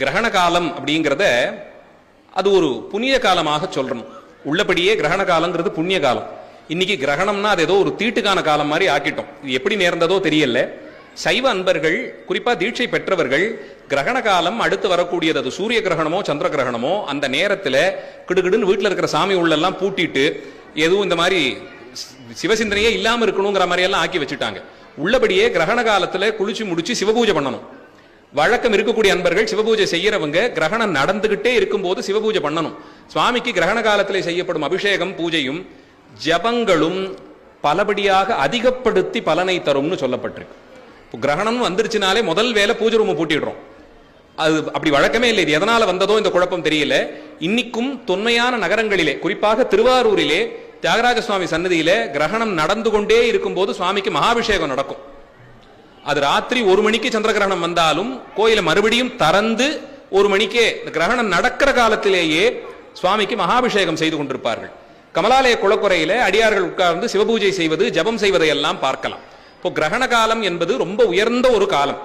கிரகண காலம் அப்படிங்கிறத அது ஒரு புண்ணிய காலமாக சொல்றணும் உள்ளபடியே கிரகண காலங்கிறது புண்ணிய காலம். இன்னைக்கு கிரகணம்னா அது ஏதோ ஒரு தீட்டுக்கான காலம் மாதிரி ஆக்கிட்டோம். இது எப்படி நேர்ந்ததோ தெரியல. சைவ அன்பர்கள் குறிப்பா தீட்சை பெற்றவர்கள் கிரகண காலம் அடுத்து வரக்கூடியது அது சூரிய கிரகணமோ சந்திர கிரகணமோ அந்த நேரத்தில் கிடுகிடுன்னு வீட்டில் இருக்கிற சாமி உள்ளெல்லாம் பூட்டிட்டு எதுவும் இந்த மாதிரி சிவசிந்தனையே இல்லாமல் இருக்கணுங்கிற மாதிரி எல்லாம் ஆக்கி வச்சுட்டாங்க. உள்ளபடியே கிரகண காலத்தில் குளிச்சு முடிச்சு சிவபூஜை பண்ணணும். வழக்கம் இருக்கக்கூடிய அன்பர்கள் சிவபூஜை செய்யறவங்க கிரகணம் நடந்துகிட்டே இருக்கும்போது சிவபூஜை பண்ணணும். சுவாமிக்கு கிரகண காலத்திலே செய்யப்படும் அபிஷேகம் பூஜையும் ஜபங்களும் பலபடியாக அதிகப்படுத்தி பலனை தரும்னு சொல்லப்பட்டிருக்கு. இப்போ கிரகணம் வந்துருச்சுனாலே முதல் வேலை பூஜை ரூம் பூட்டிடுறோம். அது அப்படி வழக்கமே இல்லை. இது எதனால வந்ததோ இந்த குழப்பம் தெரியல. இன்னைக்கும் தொன்மையான நகரங்களிலே குறிப்பாக திருவாரூரிலே தியாகராஜ சுவாமி சன்னதியில கிரகணம் நடந்து கொண்டே இருக்கும்போது சுவாமிக்கு மகாபிஷேகம் நடக்கும். அது ராத்திரி ஒரு மணிக்கு சந்திர கிரகணம் வந்தாலும் கோயிலை மறுபடியும் திறந்து ஒரு மணிக்கே இந்த கிரகணம் நடக்கிற காலத்திலேயே சுவாமிக்கு மகாபிஷேகம் செய்து கொண்டிருப்பார்கள். கமலாலய குளக்குறையில அடியார்கள் உட்கார்ந்து சிவபூஜை செய்வது ஜபம் செய்வதை எல்லாம் பார்க்கலாம். இப்போ கிரகண காலம் என்பது ரொம்ப உயர்ந்த ஒரு காலம்.